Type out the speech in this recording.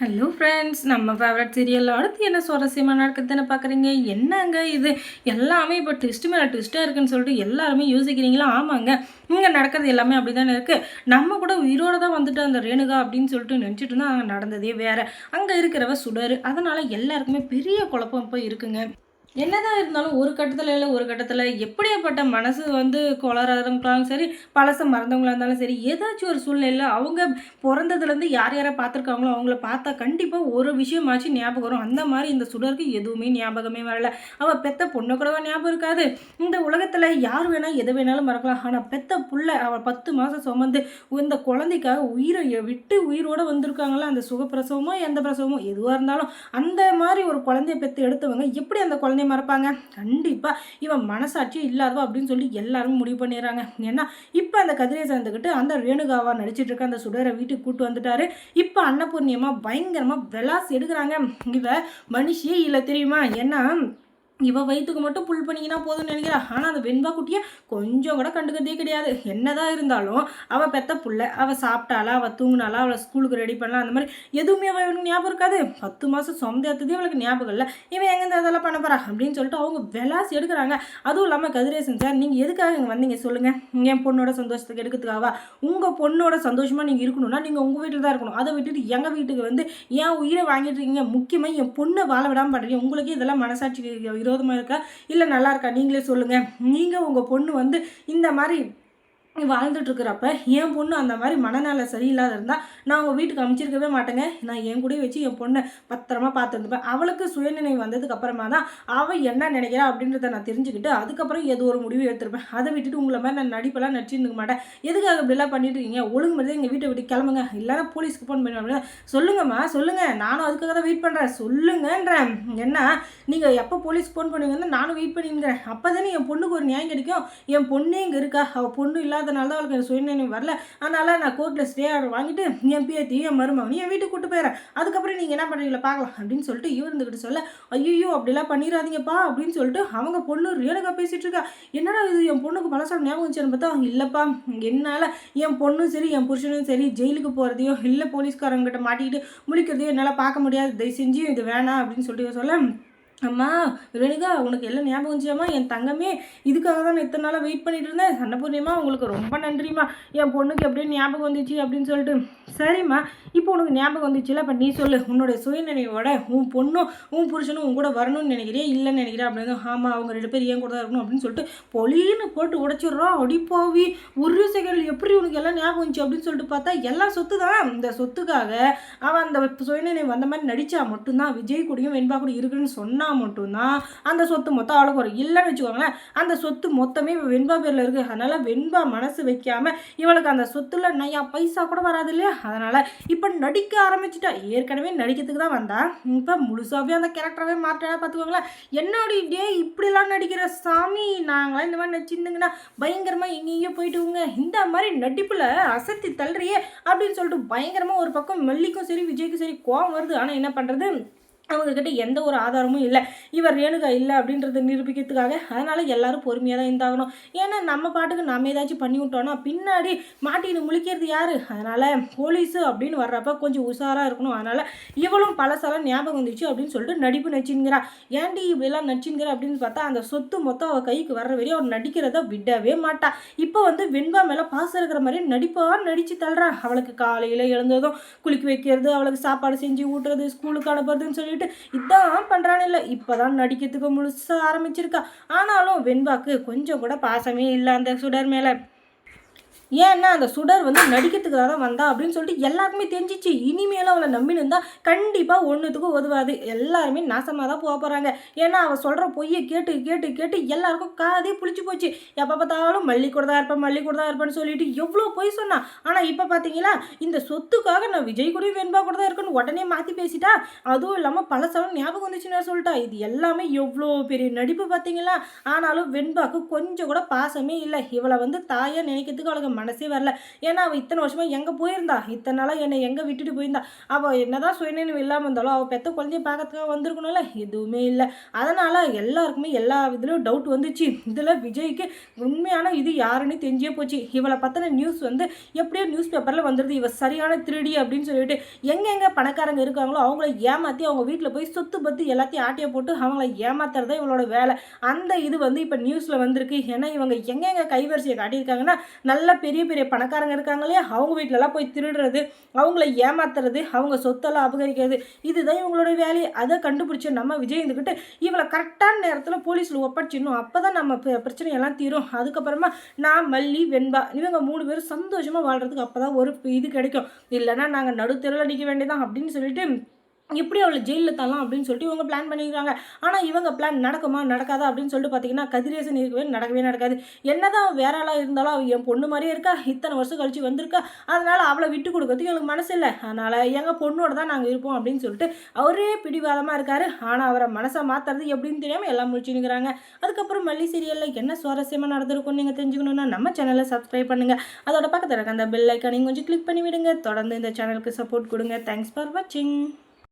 Hello friends நம்ம favourite serial அடுத்து என்ன சுவாரஸ்யமாக நடக்குதுன்னு பார்க்குறீங்க என்னங்க இது? எல்லாமே இப்போ ட்விஸ்ட் மேலே ட்விஸ்ட்டாக இருக்குன்னு சொல்லிட்டு எல்லாருமே யோசிக்கிறீங்களா? ஆமாங்க. இங்கே நடக்கிறது எல்லாமே அப்படி தானே இருக்குது நம்ம கூட உயிரோடு தான் வந்துட்டு அந்த ரேணுகா அப்படின்னு சொல்லிட்டு நினச்சிட்டு இருந்தால் அங்கே நடந்ததே வேறு. அங்கே இருக்கிறவ சுடரு. அதனால் எல்லாருக்குமே பெரிய குழப்பம் இப்போ இருக்குங்க. என்னதான் இருந்தாலும் ஒரு கட்டத்தில் இல்லை ஒரு கட்டத்தில் எப்படியாப்பட்ட மனசு வந்து குளறாலும் சரி பழச மறந்தவங்களாக இருந்தாலும் சரி ஏதாச்சும் ஒரு சூழ்நிலையில் அவங்க பிறந்ததுலேருந்து யார் யாரை பார்த்துருக்காங்களோ அவங்கள பார்த்தா கண்டிப்பாக ஒரு விஷயமாச்சும் ஞாபகம் வரும். அந்த மாதிரி இந்த சுடருக்கு எதுவுமே ஞாபகமே வரல. அவள் பெத்த பொண்ணு கூடவா ஞாபகம் இருக்காது. இந்த உலகத்தில் யார் வேணால் எது வேணாலும் மறக்கலாம். ஆனால் பெத்த புள்ள அவள் பத்து மாதம் சுமந்து இந்த குழந்தைக்காக உயிரை விட்டு உயிரோடு வந்திருக்காங்களா? அந்த சுகப்பிரசவமோ எந்த பிரசவமோ எதுவாக இருந்தாலும் அந்த மாதிரி ஒரு குழந்தைய பெற்று எடுத்தவங்க எப்படி அந்த குழந்தை குழந்தைய மறப்பாங்க. கண்டிப்பாக இவன் மனசாட்சியே இல்லாதவா அப்படின்னு சொல்லி எல்லாரும் முடிவு பண்ணிடுறாங்க. ஏன்னா இப்போ அந்த கதிரை சேர்ந்துக்கிட்டு அந்த ரேணுகாவா நடிச்சிட்டு இருக்க அந்த சுடரை வீட்டுக்கு கூட்டு வந்துட்டாரு. இப்போ அன்னபூர்ணியமாக பயங்கரமாக விளாஸ் எடுக்கிறாங்க. இவ மனுஷியே இல்லை தெரியுமா? ஏன்னா இவள் வயிற்றுக்கு மட்டும் புல் பண்ணிக்கினா போதும்னு நினைக்கிறா. ஆனால் அந்த வெண்பா குட்டியை கொஞ்சம் கூட கண்டுக்கிறதே கிடையாது. என்னதான் இருந்தாலும் அவள் பெத்த புள்ள அவள் சாப்பிட்டாளா அவள் தூங்கினாலா அவளை ஸ்கூலுக்கு ரெடி பண்ணலாம் அந்த மாதிரி எதுவுமே அவளுக்கு ஞாபகம் இருக்காது. பத்து மாதம் சொந்த ஏற்றதே அவளுக்கு ஞாபகம் இல்லை. இவன் எங்கே அதெல்லாம் பண்ண போறா அப்படின்னு சொல்லிட்டு அவங்க விளாசி எடுக்கிறாங்க. அதுவும் இல்லாமல் கதிரேசன் சார் நீங்கள் எதுக்காக இங்கே வந்தீங்க சொல்லுங்கள் என் பொண்ணோட சந்தோஷத்துக்கு எடுக்கிறதுக்காவா உங்கள் பொண்ணோட சந்தோஷமாக நீங்கள் இருக்கணும்னா நீங்கள் உங்கள் வீட்டில் தான் இருக்கணும். அதை விட்டுட்டு எங்கள் வீட்டுக்கு வந்து ஏன் உயிரை வாங்கிட்டு இருக்கீங்க? முக்கியமாக என் பொண்ணை வாழ விடாமல் பண்ணுறீங்க உங்களுக்கு இதெல்லாம் மனசாட்சி விரோதமாக இருக்கா? இல்லை நல்லா இருக்கா? நீங்களே சொல்லுங்கள் நீங்கள் உங்கள் பொண்ணு வந்து இந்த மாதிரி வாழ்ந்துட்டுருக்கிறப்ப என் பொண்ணு அந்த மாதிரி மனநல சரியில்லாத இருந்தால் நான் உங்கள் வீட்டுக்கு அமைச்சிருக்கவே மாட்டேங்க. நான் என் கூடயே வச்சு என் பொண்ணை பத்திரமா பார்த்துருந்துப்பேன். அவளுக்கு சுயநினைவு வந்ததுக்கு அப்புறமா தான் அவள் என்ன நினைக்கிறா அப்படின்றத நான் தெரிஞ்சுக்கிட்டு அதுக்கப்புறம் ஏதோ ஒரு முடிவு எடுத்திருப்பேன். அதை விட்டுட்டு உங்களை மாதிரி நான் நடிப்பெல்லாம் நடிச்சிருந்துக்க மாட்டேன். எதுக்காக இப்படிலாம் பண்ணிட்டு இருக்கீங்க? ஒழுங்கு மாதிரி எங்கள் வீட்டை விட்டு கிளம்புங்க. இல்லைன்னா போலீஸ்க்கு ஃபோன் பண்ணுவேன் சொல்லுங்கம்மா சொல்லுங்கள் நானும் அதுக்காக தான் வெயிட் பண்ணுறேன் சொல்லுங்கன்றேன். என்ன? நீங்கள் எப்போ போலீஸ்க்கு ஃபோன் பண்ணுவீங்கன்னு நானும் வெயிட் பண்ணிங்கிறேன் அப்போ தானே என் பொண்ணுக்கு ஒரு நியாயம் கிடைக்கும். என் பொண்ணே இங்கே இருக்கா? அவள் பொண்ணு இல்லாத இல்லாதனால தான் அவளுக்கு சுயநினைவு வரல. அதனால் நான் கோர்ட்டில் ஸ்டே ஆர்டர் வாங்கிட்டு என் பிஏத்தையும் என் மருமகனையும் என் வீட்டுக்கு கூட்டு போயிடறேன். அதுக்கப்புறம் நீங்கள் என்ன பண்ணுறீங்களா பார்க்கலாம் அப்படின்னு சொல்லிட்டு இவர் இருந்துக்கிட்டு சொல்ல ஐயோ அப்படிலாம் பண்ணிடாதீங்கப்பா அப்படின்னு சொல்லிட்டு அவங்க பொண்ணு ரியலுக்காக பேசிகிட்டு இருக்கா. என்னடா இது? என் பொண்ணுக்கு பழசாக ஞாபகம் வச்சுன்னு பார்த்தா இல்லைப்பா என்னால் என் பொண்ணும் சரி என் புருஷனும் சரி ஜெயிலுக்கு போகிறதையோ இல்லை போலீஸ்காரங்கிட்ட மாட்டிக்கிட்டு முழிக்கிறதையோ என்னால் பார்க்க முடியாது. தயவு செஞ்சு இது வேணாம் அப்படின்னு சொல்லிட்டு சொல்ல அம்மா ரேணுகா உனக்கு எல்லாம் ஞாபகம் வந்துச்சாம்மா என் தங்கமே இதுக்காக தான் நான் இத்தனை நாளாக வெயிட் பண்ணிட்டு இருந்தேன். சண்டை உங்களுக்கு ரொம்ப நன்றிம்மா. என் பொண்ணுக்கு எப்படியே ஞாபகம் வந்துச்சு அப்படின்னு சொல்லிட்டு. சரிம்மா இப்போ உனக்கு ஞாபகம் வந்துச்சுல அப்போ நீ சொல்லு. உன்னோட சுயநினைவோட உன் பொண்ணும் உன் புருஷனும் உன் கூட வரணும்னு நினைக்கிறேன் இல்லைன்னு நினைக்கிறேன் அப்படின்னு ஆமாம் அவங்க ரெண்டு பேர் ஏன் கூட தான் இருக்கணும் அப்படின்னு சொல்லிட்டு பொலின்னு போட்டு உடச்சிடுறோம். அடிப்பாவி ஒரு செகண்ட் எப்படி உனக்கு எல்லாம் ஞாபகம் வந்துச்சு அப்படின்னு சொல்லிட்டு பார்த்தா எல்லாம் சொத்து தான் இந்த சொத்துக்காக அவன் அந்த சுயநினைவு வந்த மாதிரி நடித்தா மட்டும்தான் விஜய் கூடயும் வெண்பா கூட இருக்குன்னு சொன்னா மட்டும்தான் அந்த சொத்து மொத்தம் அவளுக்கு வரும். இல்லைன்னு வச்சுக்கோங்களேன் அந்த சொத்து மொத்தமே வெண்பா பேரில் இருக்குது அதனால் வெண்பா மனசு வைக்காமல் இவளுக்கு அந்த சொத்துல நையா பைசா கூட வராது இல்லையா? அதனால் இப்போ நடிக்க ஆரம்பிச்சிட்டா. ஏற்கனவே நடிக்கிறதுக்கு தான் வந்தா. இப்போ முழுசாகவே அந்த கேரக்டராகவே மாற்றினா பார்த்துக்கோங்களேன் என்னோட டே இப்படிலாம் நடிக்கிற சாமி? நாங்களாம் இந்த மாதிரி நடிச்சிருந்துங்கன்னா பயங்கரமாக எங்கேயோ போயிட்டுவோங்க இந்த மாதிரி நடிப்பில் அசத்தி தள்ளுறியே அப்படின்னு சொல்லிட்டு பயங்கரமாக ஒரு பக்கம் மெல்லிக்கும் சரி விஜய்க்கும் சரி கோவம் வருது. ஆனால் என்ன பண்ணுறது அவங்கக்கிட்ட எந்த ஒரு ஆதாரமும் இல்லை. இவர் ரேணுகா இல்லை அப்படின்றத நிரூபிக்கிறதுக்காக அதனால் எல்லாரும் பொறுமையாக தான் இருந்தாகணும். ஏன்னா நம்ம பாட்டுக்கு நம்ம ஏதாச்சும் பண்ணி விட்டோம்னா பின்னாடி மாட்டின்னு முழிக்கிறது யார்? அதனால் போலீஸு அப்படின்னு வர்றப்ப கொஞ்சம் உஷாராக இருக்கணும். அதனால் இவளும் பழசாலாம் ஞாபகம் வந்துச்சு அப்படின்னு சொல்லிட்டு நடிப்பு நடிச்சுங்கிறா ஏன்டி இப்படிலாம் நடிச்சுங்கிற அப்படின்னு பார்த்தா அந்த சொத்து மொத்தம் அவள் கைக்கு வர்ற வரையும் அவர் நடிக்கிறத விடவே மாட்டா. இப்போ வந்து வெண்பா மேலே பாசம் இருக்கிற மாதிரி நடிப்பாக நடித்து தள்ளுறா. அவளுக்கு காலையில் எழுந்ததும் குளிக்க வைக்கிறது அவளுக்கு சாப்பாடு செஞ்சு ஊட்டுறது ஸ்கூலுக்கு அனுப்புறதுன்னு சொல்லிட்டு சொல்லிட்டு இதான் பண்ணுறான்னு இல்லை இப்போ தான் நடிக்கிறதுக்கு முழுசாக ஆரம்பிச்சிருக்கா. ஆனாலும் வெண்பாக்கு கொஞ்சம் கூட பாசமே இல்லை அந்த சுடர் மேலே. ஏன்னா அந்த சுடர் வந்து நடிக்கிறதுக்காக தான் வந்தா அப்படின்னு சொல்லிட்டு எல்லாருக்குமே தெரிஞ்சிச்சு. இனிமேலும் அவளை நம்பின்னு இருந்தால் கண்டிப்பாக ஒன்றுத்துக்கும் உதவாது. எல்லாருமே நாசமாக தான் போக போகிறாங்க ஏன்னா அவள் சொல்கிற பொய்யை கேட்டு கேட்டு கேட்டு எல்லாருக்கும் காதே புளிச்சு போச்சு. எப்போ பார்த்தாலும் மல்லிக்கூட தான் இருப்பேன் மல்லிக்கூட தான் இருப்பேன்னு சொல்லிட்டு எவ்வளோ பொய் சொன்னான் ஆனால் இப்போ பார்த்தீங்களா இந்த சொத்துக்காக நான் விஜய் கூட வெண்பா கூட தான் இருக்குன்னு உடனே மாற்றி பேசிட்டா அதுவும் இல்லாமல் பல ஞாபகம் வந்துச்சுன்னு சொல்லிட்டா. இது எல்லாமே எவ்வளோ பெரிய நடிப்பு பார்த்தீங்களா? ஆனாலும் வெண்பாக்கு கொஞ்சம் கூட பாசமே இல்லை. இவளை வந்து தாயாக நினைக்கிறதுக்கு அவளுக்கு மனசே வரல. ஏன்னா அவள் இத்தனை வருஷமாக எங்கே போயிருந்தா? இத்தனை நாளாக என்னை எங்கே விட்டுட்டு போயிருந்தா? அவள் என்னதான் சுயநினைவு இல்லாமல் இருந்தாலும் அவள் பெற்ற குழந்தைய பார்க்கறதுக்காக வந்திருக்கணும்ல? எதுவுமே இல்லை. அதனால் எல்லாருக்குமே எல்லா இதுலேயும் டவுட் வந்துச்சு. இதில் விஜய்க்கு உண்மையான இது யாருன்னு தெரிஞ்சே போச்சு. இவளை பற்றின நியூஸ் வந்து எப்படியோ நியூஸ் பேப்பரில் வந்துடுது இவள் சரியான திருடி அப்படின்னு சொல்லிட்டு எங்கெங்கே பணக்காரங்க இருக்காங்களோ அவங்கள ஏமாற்றி அவங்க வீட்டில் போய் சொத்து பத்து எல்லாத்தையும் ஆட்டியை போட்டு அவங்கள ஏமாத்துறதா இவளோட வேலை. அந்த இது வந்து இப்போ நியூஸில் வந்திருக்கு. ஏன்னா இவங்க எங்கெங்கே கைவரிசையை காட்டியிருக்காங்கன்னா நல்ல பெரிய பெரிய பணக்காரங்க இருக்காங்க இல்லையா? அவங்க வீட்டிலலாம் போய் திருடுறது அவங்கள ஏமாத்துறது அவங்க சொத்தெல்லாம் அபகரிக்கிறது இதுதான் இவங்களோட வேலையை. அதை கண்டுபிடிச்ச நம்ம விஜய் இருந்துக்கிட்டு இவளை கரெக்டான நேரத்தில் போலீஸில் ஒப்படைச்சிடணும். அப்போ தான் நம்ம பிரச்சனையெல்லாம் தீரும். அதுக்கப்புறமா நான் மல்லி வெண்பா இவங்க மூணு பேரும் சந்தோஷமாக வாழ்கிறதுக்கு அப்போ தான் ஒரு இது கிடைக்கும். இல்லைன்னா நாங்கள் நடுத்தெருவில் நிற்க வேண்டியதான் அப்படின்னு சொல்லிட்டு எப்படி அவளை ஜெயிலில் தரலாம் அப்படின்னு சொல்லிட்டு இவங்க பிளான் பண்ணிக்கிறாங்க ஆனால் இவங்க பிளான் நடக்குமா நடக்காதா அப்படின்னு சொல்லிட்டு பார்த்தீங்கன்னா கதிரேசன் இருக்கவே நடக்கவே நடக்காது. என்னதான் அவ வேற ஆளாக இருந்தாலும் அவள் என் பொண்ணு மாதிரியே இருக்கா. இத்தனை வருஷம் கழிச்சு வந்திருக்கா. அதனால் அவளை விட்டு கொடுக்கறதுக்கு எனக்கு மனசு இல்லை. அதனால் எங்கள் பொண்ணோட தான் நாங்கள் இருப்போம் அப்படின்னு சொல்லிட்டு அவரே பிடிவாதமாக இருக்காரு. ஆனால் அவரை மனசை மாற்றுறது எப்படின்னு தெரியாமல் எல்லாம் முடிச்சுனுங்கிறாங்க அதுக்கப்புறம் மல்லி சீரியலில் என்ன சுவாரஸ்யமாக நடந்திருக்கும்னு நீங்கள் தெரிஞ்சுக்கணுன்னா நம்ம சேனலை சப்ஸ்கிரைப் பண்ணுங்கள் அதோட பக்கத்தில் இருக்க அந்த பெல் ஐக்கானையும் கொஞ்சம் கிளிக் பண்ணி விடுங்க தொடர்ந்து இந்த சேனலுக்கு சப்போர்ட் கொடுங்க. தேங்க்ஸ் ஃபார் வாட்சிங்